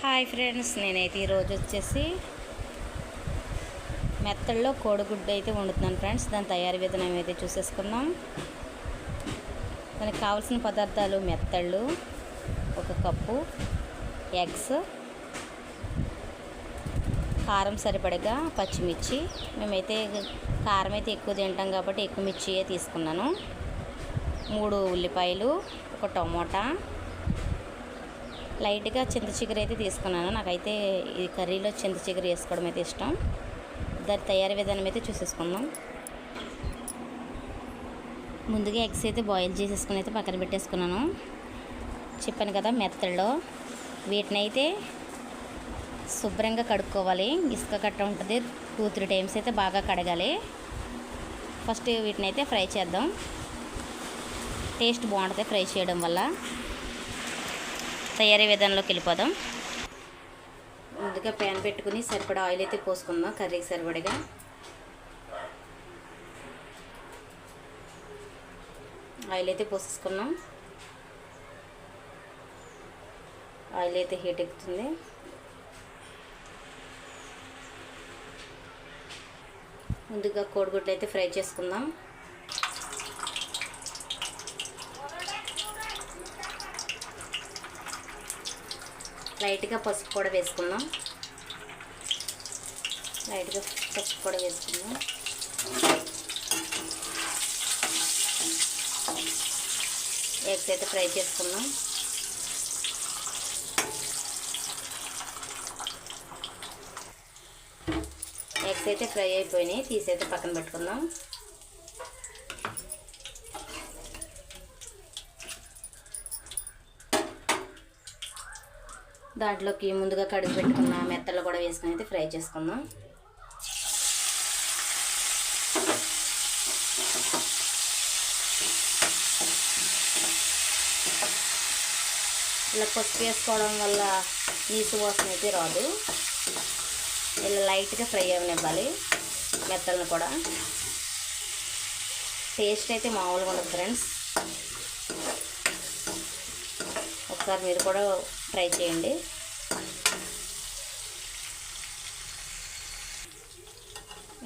Hi friends నేనైతే ఈరోజు వచ్చేసి మెత్తల్లో కోడిగుడ్డు అయితే వండుతున్నాను ఫ్రెండ్స్. దాని తయారీ విధానం అయితే చూసేసుకుందాం. దానికి కావాల్సిన పదార్థాలు మెత్తళ్ళు ఒక కప్పు ఎగ్స్ కారం సరిపడగా పచ్చిమిర్చి. మేమైతే కారం అయితే ఎక్కువ తింటాం కాబట్టి ఎక్కువ మిర్చియే తీసుకున్నాను. మూడు ఉల్లిపాయలు ఒక టమోటా లైట్గా చింత చిగురు అయితే తీసుకున్నాను. నాకైతే ఈ కర్రీలో చింత చిగురు వేసుకోవడం అయితే ఇష్టం. దాని తయారీ విధానం అయితే చూసేసుకుందాం. ముందుగా ఎగ్స్ అయితే బాయిల్ చేసేసుకుని అయితే పక్కన పెట్టేసుకున్నాను. చెప్పాను కదా మెత్తల్లో. వీటిని అయితే శుభ్రంగా కడుక్కోవాలి. ఇసుక కట్ట ఉంటుంది. టూ త్రీ టైమ్స్ అయితే బాగా కడగాలి. ఫస్ట్ వీటిని అయితే ఫ్రై చేద్దాం. టేస్ట్ బాగుంటుంది ఫ్రై చేయడం వల్ల. తయారీ విధానంలోకి వెళ్ళిపోదాం. ముందుగా ప్యాన్ పెట్టుకుని సరిపడా ఆయిల్ అయితే పోసుకుందాం కర్రీకి సరిపడగా. ఆయిల్ అయితే పోసేసుకున్నాం. ఆయిల్ అయితే హీట్ ఎక్కుతుంది. ముందుగా కోడిగుడ్లు అయితే ఫ్రై చేసుకుందాం. లైట్గా పసుపు కూడా వేసుకుందాం. లైట్గా పసుపు కూడా వేసుకుందాం. ఎగ్స్ అయితే ఫ్రై చేసుకుందాం. ఎగ్స్ అయితే ఫ్రై అయిపోయినాయి తీసి అయితే పక్కన పెట్టుకుందాం. దాంట్లోకి ముందుగా కడిగి పెట్టుకున్న మెత్తలు కూడా వేసుకుని అయితే ఫ్రై చేసుకుందాం. ఇలా పసుపు వేసుకోవడం వల్ల నీసు వాసన అయితే రాదు. ఇలా లైట్గా ఫ్రై అవనివ్వాలి మెత్తలను కూడా. టేస్ట్ అయితే మామూలుగా ఉండదు ఫ్రెండ్స్. ఒకసారి మీరు కూడా ఫ్రై చేయండి.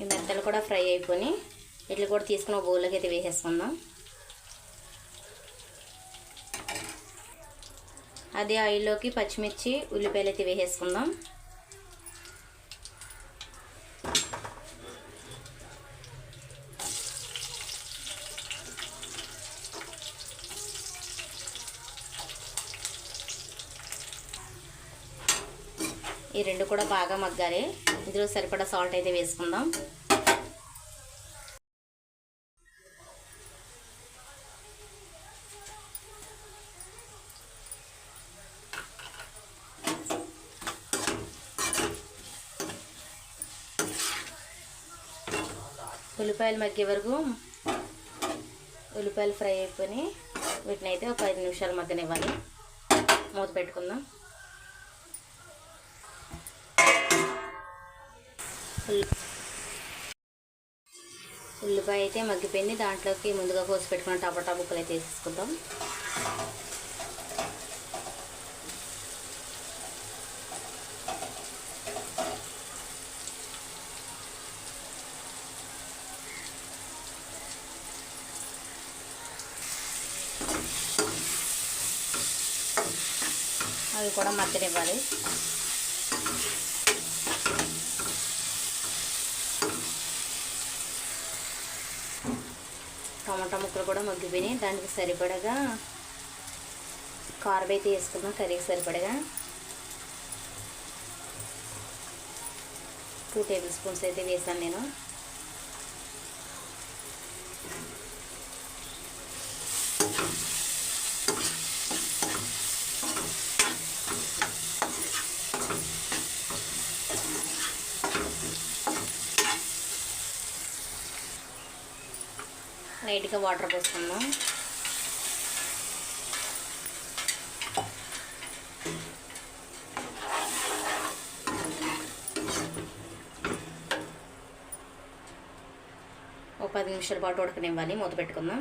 ఈ మెత్తలు కూడా ఫ్రై అయిపోయి ఇట్లా కూడా తీసుకుని ఒక బౌల్లోకి అయితే వేసేసుకుందాం. అదే ఆయిల్లోకి పచ్చిమిర్చి ఉల్లిపాయలు అయితే వేసేసుకుందాం. ఈ రెండు కూడా బాగా మగ్గాలి. ఇందులో సరిపడా సాల్ట్ అయితే వేసుకుందాం. ఉల్లిపాయలు మగ్గే వరకు ఉల్లిపాయలు ఫ్రై అయిపోయి వీటిని అయితే ఒక ఐదు నిమిషాలు మగ్గనివ్వాలి. మూత పెట్టుకుందాం. ఉల్లిపాయ అయితే మగ్గిపోయింది. దాంట్లోకి ముందుగా కోసి పెట్టుకున్న టమాటా ముక్కలు అయితే వేసేసుకుందాం. అవి కూడా మగ్గనివ్వాలి. టమాటా ముక్కలు కూడా మగ్గిపోయినాయి. దానికి సరిపడగా కారం అయితే వేసుకున్నాం కర్రీకి సరిపడగా. టూ టేబుల్ స్పూన్స్ అయితే వేసాను నేను. లైట్గా వాటర్ పోసుకుందాం. ఒక పది నిమిషాల పాటు ఉడకనివ్వాలి మూత పెట్టుకుందాం.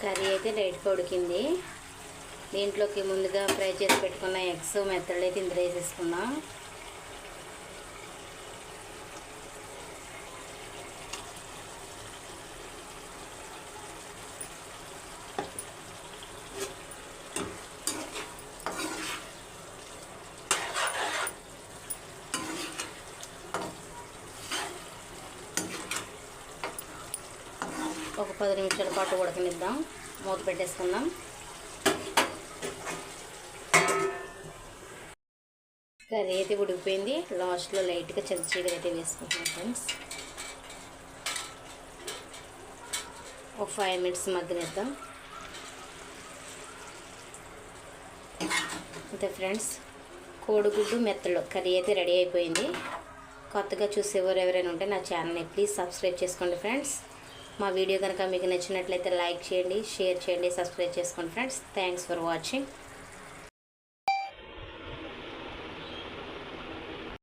కర్రీ అయితే లైట్గా ఉడికింది. దీంట్లోకి ముందుగా ఫ్రై చేసి పెట్టుకున్న ఎగ్స్ మెత్తళ్ళు అయితే ఇందులో వేసేసుకున్నాం ఒక పది నిమిషాల పాటు ఉడకనిద్దాం. మూత పెట్టేసుకుందాం. కర్రీ అయితే ఉడికిపోయింది. లాస్ట్లో లైట్గా చీకటి అయితే వేసుకుంటున్నాం ఫ్రెండ్స్. ఒక ఫైవ్ మినిట్స్ మగ్గనిద్దాం. అంతే ఫ్రెండ్స్. కోడిగుడ్డు మెత్తలు కర్రీ అయితే రెడీ అయిపోయింది. కొత్తగా చూసేవారు ఎవరైనా ఉంటే నా ఛానల్ని ప్లీజ్ సబ్స్క్రైబ్ చేసుకోండి ఫ్రెండ్స్. మా వీడియో కనుక మీకు నచ్చినట్లయితే లైక్ చేయండి షేర్ చేయండి సబ్స్క్రైబ్ చేసుకోండి ఫ్రెండ్స్. Thanks for watching.